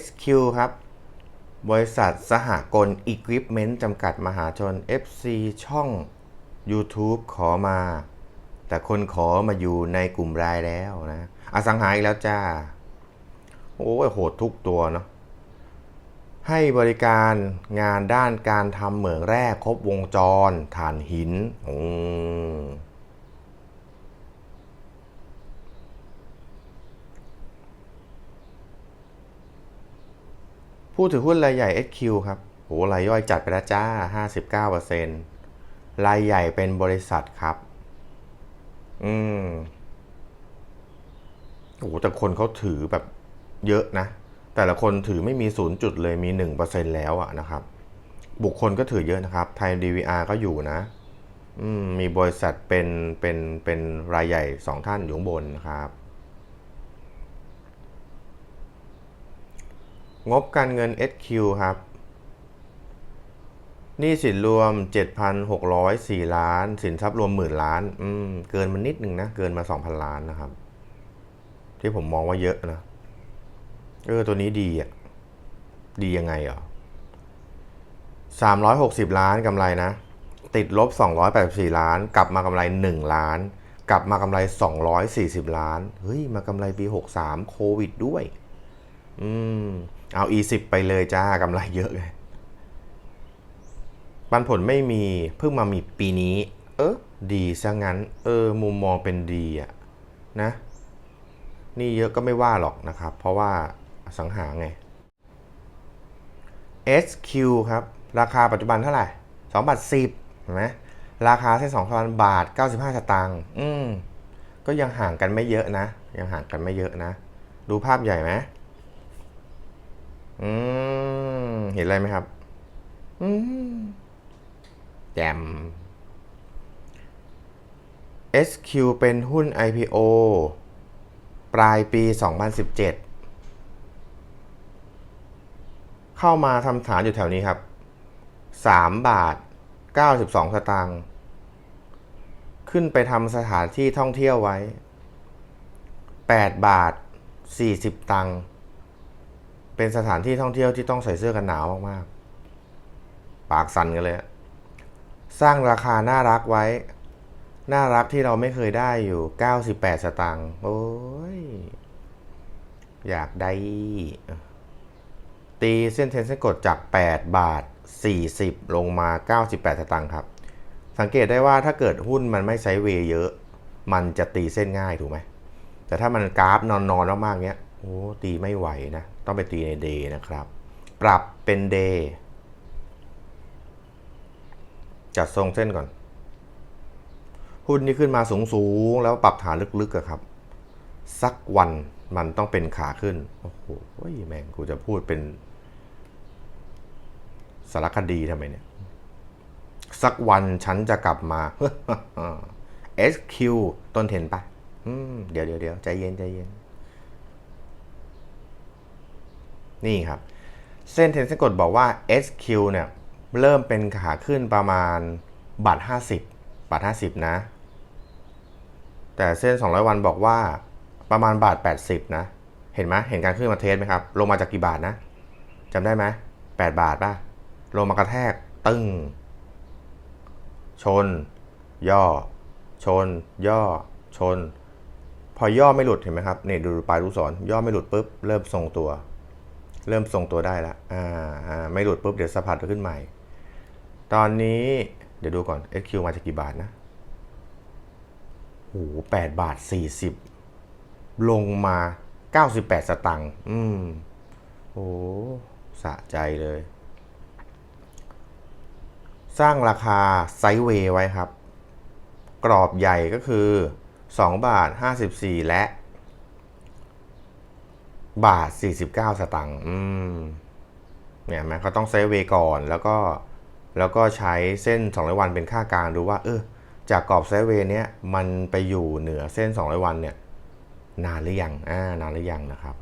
SQ ครับ บริษัทสหกล Equipment จำกัดมหาชน FC ช่อง YouTube ขอมา แต่คนขอมาอยู่ในกลุ่มรายแล้วนะ อสังหาอีกแล้วจ้า โอ้โหดทุกตัวเนาะให้บริการงานด้านการทำเหมืองแร่ครบวงจร ถ่านหิน อืม ผู้ถือหุ้นรายใหญ่ SQ ครับโหรายย่อยจัดไปแล้วจ้า 59%รายใหญ่เป็นบริษัทครับ อืมโอ้โหแต่คนเขาถือแบบเยอะนะ แต่ละคนถือไม่มีศูนย์จุดเลยมี1%แล้วอะนะครับ บุคคลก็ถือเยอะนะครับ ไทย DVR ก็อยู่นะอืมมีบริษัทเป็นเป็นเป็นรายใหญ่2ท่านอยู่บนนะครับ งบการเงิน SQ ครับ หนี้สินรวม 7,604 ล้าน สินทรัพย์รวมหมื่นล้าน อืม เกินมานิดหนึ่งนะ เกินมา 2,000 ล้านนะครับ ที่ผมมองว่าเยอะนะ เออ ตัวนี้ดีอะ ดียังไงอะสามร้อยหกสิบล้านกำไรนะ ติดลบสองร้อยแปดสี่ล้าน กลับมากำไรหนึ่งล้าน กลับมากำไรสองร้อยสี่สิบล้าน เฮ้ย มากำไรปีหกสามโควิดด้วย อืม เอา e สิบไปเลยจ้ากำไรเยอะเลยปันผลไม่มีเพิ่งมามีปีนี้ เออดีซะงั้น เออ มุมมองเป็นดีอะนะ นี่เยอะก็ไม่ว่าหรอกนะครับ เพราะว่าสังหาไง SQ ครับ ราคาปัจจุบันเท่าไหร่2บาท10เห็นไหมราคาเส้น2พันบาท 95 สตางค์อืมก็ยังห่างกันไม่เยอะนะ ยังห่างกันไม่เยอะนะ ดูภาพใหญ่ไหม อืมเห็นอะไรไหมครับ อืมแจม SQ เป็นหุ้น IPO ปลายปี 2017 เข้ามาทำฐานอยู่แถวนี้ครับ 3 บาท 92 สตางค์ ขึ้นไปทำสถานที่ท่องเที่ยวไว้ 8 บาท 40 ตังค์ เป็นสถานที่ท่องเที่ยวที่ต้องใส่เสื้อกันหนาวมากๆ ปากสั่นกันเลย สร้างราคาน่ารักไว้ น่ารักที่เราไม่เคยได้อยู่ 98 สตางค์ โอ้ย อยากได้ ตีเส้นเทนเส้นกดจาก 8 บาท 40 ลงมา 98 สตางค์ครับ สังเกตได้ว่าถ้าเกิดหุ้นมันไม่ไซด์เวย์เยอะ มันจะตีเส้นง่ายถูกไหม แต่ถ้ามันกราฟนอนๆมากๆเนี้ย โอ้ตีไม่ไหวนะ ต้องไปตีในเดย์นะครับ ปรับเป็นเดย์จัดทรงเส้นก่อน หุ้นนี่ขึ้นมาสูงๆแล้วปรับฐานลึกๆอะครับ สักวันมันต้องเป็นขาขึ้น โอ้โหแม่งกูจะพูดเป็นสารคดีทำไมเนี่ย สักวันฉันจะกลับมา SQ ต้นเห็นปะเดี๋ยวเดี๋ยวเดี๋ยวใจเย็นใจเย็น นี่ครับ เส้นเทนเส้นกดบอกว่า SQ เนี่ยเริ่มเป็นขาขึ้นประมาณบาท50 บาท 50 นะ แต่เส้น 200 วันบอกว่าประมาณบาท 80 นะ เห็นไหมเห็นการขึ้นมาเทสไหมครับ ลงมาจากกี่บาทนะจำได้ไหม8บาทป่ะ ลงมากระแทกตึ้ง ชน ย่อ ชน ย่อ ชน พอย่อไม่หลุดเห็นไหมครับเนี่ยดูปลายลูกศรย่อไม่หลุดปุ๊บ เริ่มทรงตัว เริ่มทรงตัวได้แล้วอ่าอ่าไม่หลุดปุ๊บเดี๋ยวสะพัดขึ้นใหม่ ตอนนี้เดี๋ยวดูก่อน SQ มาจากกี่บาทนะโอ้โหแปดบาทสี่สิบลงมา98สตังค์อืมโอ้สะใจเลย สร้างราคาไซด์เวย์ไว้ครับ กรอบใหญ่ก็คือ 2 บาท 54 และ บาท 49 สตังค์เนี่ยไหมเขาต้องไซด์เวก่อนแล้วก็แล้วก็ใช้เส้น 200 วันเป็นค่ากลางดูว่า เออ จากกรอบไซด์เวเนี้ยมันไปอยู่เหนือเส้น 200 วันเนี่ย นานหรือยังอ่านานหรือยังนะครับ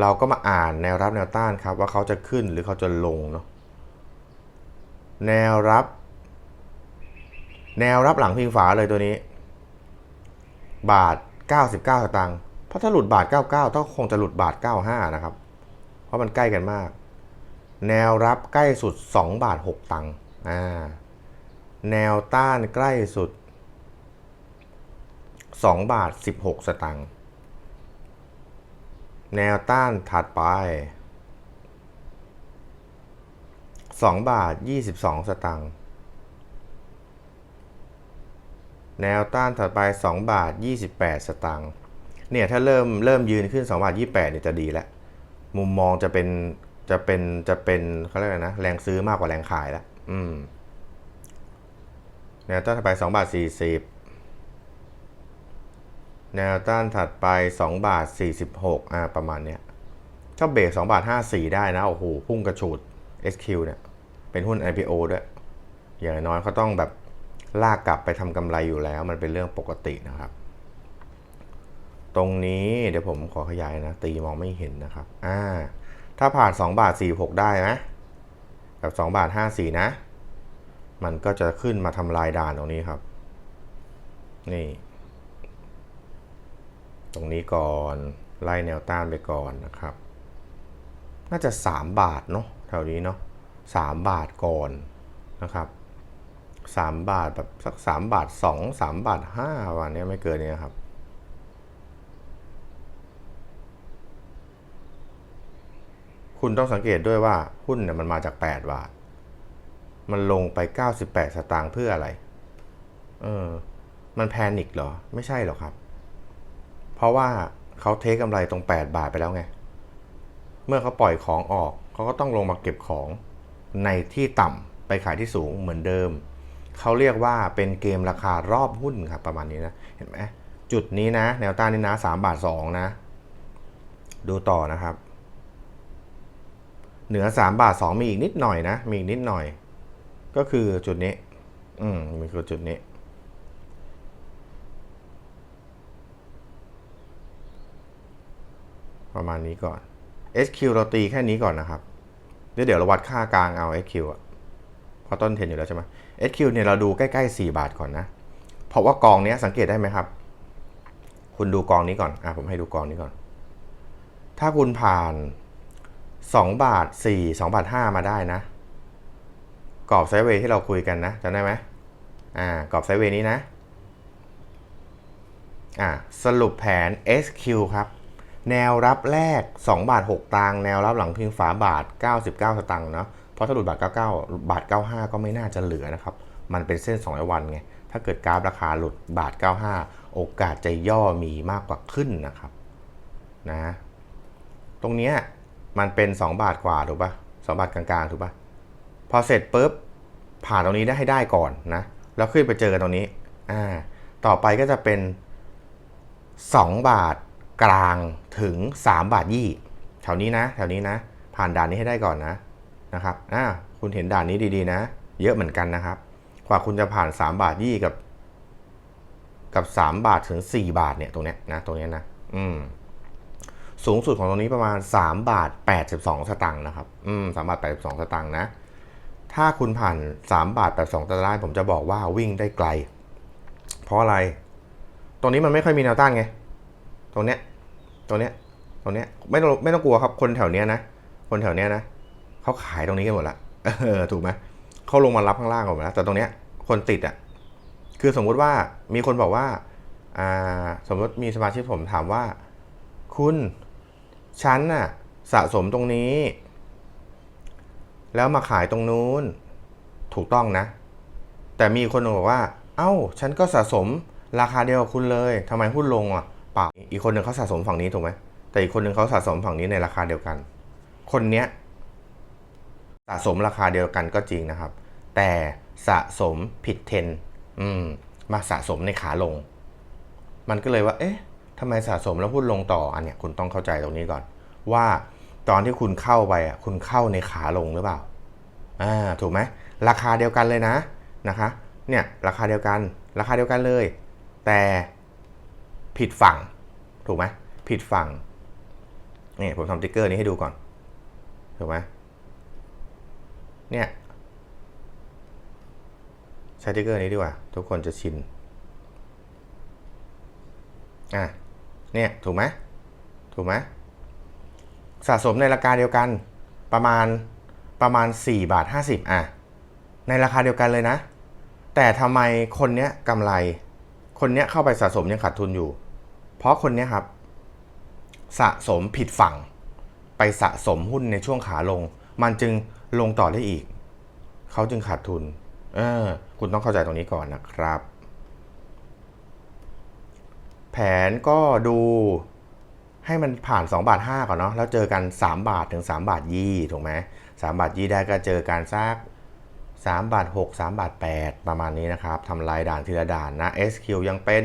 เราก็มาอ่านแนวรับแนวต้านครับ ว่าเขาจะขึ้นหรือเขาจะลงเนาะแนวรับ แนวรับหลังพิงฝาเลยตัวนี้ บาท 99 สตางค์ เพราะถ้าหลุดบาท 99 ต้องคงจะหลุดบาท 95 นะครับ เพราะมันใกล้กันมาก แนวรับใกล้สุด 2 บาท 6 ตังค์อ่าแนวต้านใกล้สุด 2 บาท 16 สตังค์แนวต้านถัดไป 2 บาท 22 สตังค์แนวต้านถัดไป 2 บาท 28 สตังค์ เนี่ยถ้าเริ่มเริ่มยืนขึ้น2บาท28เนี่ยจะดีแล้ว มุมมองจะเป็นจะเป็นจะเป็นเขาเรียกอะไรนะ แรงซื้อมากกว่าแรงขายแล้วอืมแนวต้านถัดไป2บาท40 แนวต้านถัดไป2บาท46อ่าประมาณเนี้ยถ้าเบรก2บาท54 ได้นะ โอ้โห พุ่งกระฉูด SQ เนี่ย เป็นหุ้น IPO ด้วย อย่างน้อยเขาต้องแบบลากกลับไปทำกำไรอยู่แล้ว มันเป็นเรื่องปกตินะครับ ตรงนี้เดี๋ยวผมขอขยายนะ ตีมองไม่เห็นนะครับอ่าถ้าผ่าน 2 บาท 46 ได้นะกับ 2 บาท 54 นะ มันก็จะขึ้นมาทำลายด่านตรงนี้ครับ นี่ ตรงนี้ก่อนไล่แนวต้านไปก่อนนะครับ น่าจะ 3 บาทเนาะแถวนี้เนาะ3บาทก่อนนะครับ3บาทแบบสัก 3 บาท 2 3 บาท5วันนี้ไม่เกินนี้ครับ คุณต้องสังเกตด้วยว่าหุ้นเนี่ยมันมาจาก 8 บาท มันลงไป 98 สตางค์เพื่ออะไร เออ มันแพนิคเหรอ ไม่ใช่หรอกครับ เพราะว่าเขาเทคกำไรตรง 8 บาทไปแล้วไง เมื่อเขาปล่อยของออก เขาก็ต้องลงมาเก็บของในที่ต่ำไปขายที่สูงเหมือนเดิม เขาเรียกว่าเป็นเกมราคารอบหุ้นครับประมาณนี้นะ เห็นไหมจุดนี้นะ แนวต้านนี้นะ3บาท2นะ ดูต่อนะครับ เหนือ 3 บาท 2 มีอีกนิดหน่อยนะ มีอีกนิดหน่อย ก็คือจุดนี้ อืมมีคือจุดนี้ ประมาณนี้ก่อน SQ เราตีแค่นี้ก่อนนะครับ เดี๋ยวเดี๋ยวเราวัดค่ากลางเอา SQ อะเพราะต้นเทรนอยู่แล้วใช่ไหม SQ เนี่ยเราดูใกล้ๆ 4 บาทก่อนนะ เพราะว่ากองนี้สังเกตได้ไหมครับ คุณดูกองนี้ก่อน อะผมให้ดูกองนี้ก่อน ถ้าคุณผ่าน 2 บาท 4 2 บาท 5 มาได้นะ กรอบไซด์เวย์ที่เราคุยกันนะจำได้ไหมอ่ากรอบไซด์เวย์นี้นะอ่าสรุปแผน SQ ครับ แนวรับแรก 2 บาท 6ตังแนวรับหลังพิงฝาบาท 99 สตังค์เนาะเพราะถ้าหลุดบาท 99 บาท 95 ก็ไม่น่าจะเหลือนะครับ มันเป็นเส้น2วันไง ถ้าเกิดกราฟราคาหลุดบาท 95 โอกาสจะย่อมีมากกว่าขึ้นนะครับนะตรงเนี้ย มันเป็น 2 บาทกว่าถูกปะ2บาทกลางๆถูกปะพอเสร็จปุ๊บผ่านตรงนี้ได้ให้ได้ก่อนนะแล้วขึ้นไปเจอกันตรงนี้อ่าต่อไปก็จะเป็น 2 บาทกลางถึง 3 บาทยี่แถวนี้นะ แถวนี้นะ ผ่านด่านนี้ให้ได้ก่อนนะนะครับอ่าคุณเห็นด่านนี้ดีๆนะ เยอะเหมือนกันนะครับ กว่าคุณจะผ่าน 3 บาทยี่กับ กับ 3 บาทถึง 4 บาทเนี่ยตรงเนี้ยนะตรงเนี้ยนะ อืม สูงสุดของตรงนี้ประมาณ 3 บาท 82 สตังค์นะครับ อืม3บาท 82 สตังค์นะ ถ้าคุณผ่าน 3 บาท 82 สตางค์ผมจะบอกว่าวิ่งได้ไกล เพราะอะไร ตรงนี้มันไม่ค่อยมีแนวต้านไง ตรงเนี้ย ตรงเนี้ย ตรงเนี้ย ไม่ต้องไม่ต้องกลัวครับ คนแถวเนี้ยนะ คนแถวเนี้ยนะ เขาขายตรงนี้กันหมดละถูกไหมเขาลงมารับข้างล่างหมดแล้ว แต่ตรงเนี้ย คนติดอะ คือสมมุติว่ามีคนบอกว่า อ่า สมมติมีสมาชิกผมถามว่า คุณ ฉันน่ะสะสมตรงนี้ แล้วมาขายตรงนู้น ถูกต้องนะ แต่มีคนบอกว่า เอ้า ฉันก็สะสมราคาเดียวกับคุณเลยทำไมหุ้นลงอะเปล่าอีกคนหนึ่งเขาสะสมฝั่งนี้ถูกไหมแต่อีกคนหนึ่งเขาสะสมฝั่งนี้ในราคาเดียวกัน คนเนี้ยสะสมราคาเดียวกันก็จริงนะครับ แต่สะสมผิดเทรนอืม มาสะสมในขาลง มันก็เลยว่า เอ๊ะ ทำไมสะสมแล้วหุ้นลงต่ออันเนี้ยคุณต้องเข้าใจตรงนี้ก่อน ว่าตอนที่คุณเข้าไปอะคุณเข้าในขาลงหรือเปล่าอ่าถูกไหมราคาเดียวกันเลยนะนะคะเนี่ยราคาเดียวกันราคาเดียวกันเลย แต่ผิดฝั่ง ถูกไหมผิดฝั่งนี่ผมทำติ๊กเกอร์นี้ให้ดูก่อน ถูกไหมเนี่ยใช้ติ๊กเกอร์นี้ดีกว่า ทุกคนจะชินอะ เนี่ยถูกไหมถูกไหมสะสมในราคาเดียวกันประมาณประมาณ 4 บาท 50อะในราคาเดียวกันเลยนะ แต่ทำไมคนเนี้ยกำไร คนเนี้ยเข้าไปสะสมยังขาดทุนอยู่ เพราะคนเนี้ยครับ สะสมผิดฝั่ง ไปสะสมหุ้นในช่วงขาลง มันจึงลงต่อได้อีก เขาจึงขาดทุน เออ คุณต้องเข้าใจตรงนี้ก่อนนะครับ แผนก็ดูให้มันผ่าน 2 บาท 5 ก่อนเนาะแล้วเจอกัน 3 บาทถึง 3 บาทยี่ถูกไหม3บาทยี่ได้ก็เจอกันสัก3บาท6 3บาท8ประมาณนี้นะครับทำลายด่านทีละด่านนะ SQ ยังเป็น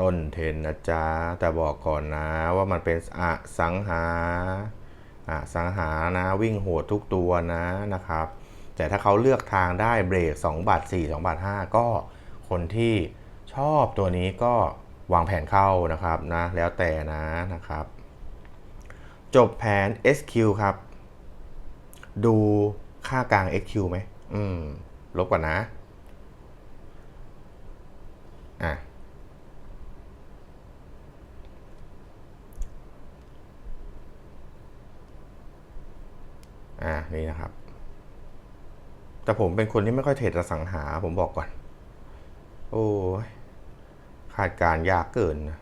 ต้นเทนนะจ๊ะ แต่บอกก่อนนะว่ามันเป็นอสังหาอสังหานะวิ่งโหดทุกตัวนะนะครับ แต่ถ้าเขาเลือกทางได้เบรก2บาท4 2บาท5ก็คนที่ชอบตัวนี้ก็ วางแผนเข้านะครับนะแล้วแต่นะนะครับ จบแผน SQ ครับ ดูค่ากลาง XQ ไหมอืม ลบก่อนนะ อะอะนี่นะครับ แต่ผมเป็นคนที่ไม่ค่อยเทรดสังหาผมบอกก่อน โอ้ยาดการยากเกินนะ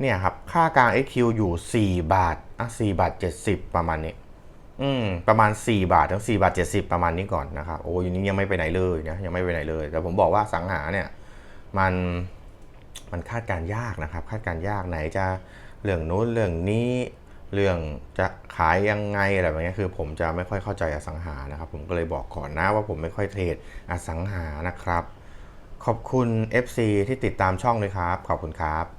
เนี่ยครับ ค่ากลาง XQ อยู่ 4 บาทอะ4บาท 70 ประมาณนี้ อืม ประมาณ 4 บาทถึง4บาท 70 ประมาณนี้ก่อนนะครับ โอ้ยนี้ยังไม่ไปไหนเลยนะ ยังไม่ไปไหนเลย แต่ผมบอกว่าสังหาเนี่ย มัน มันคาดการยากนะครับ คาดการยากไหนจะเรื่องโน้นเรื่องนี้ เรื่องจะขายยังไงอะไรแบบนี้คือ ผมจะไม่ค่อยเข้าใจอสังหานะครับ ผมก็เลยบอกก่อนนะว่าผมไม่ค่อยเทรดอสังหานะครับ ขอบคุณ FC ที่ติดตามช่องเลยครับ ขอบคุณครับ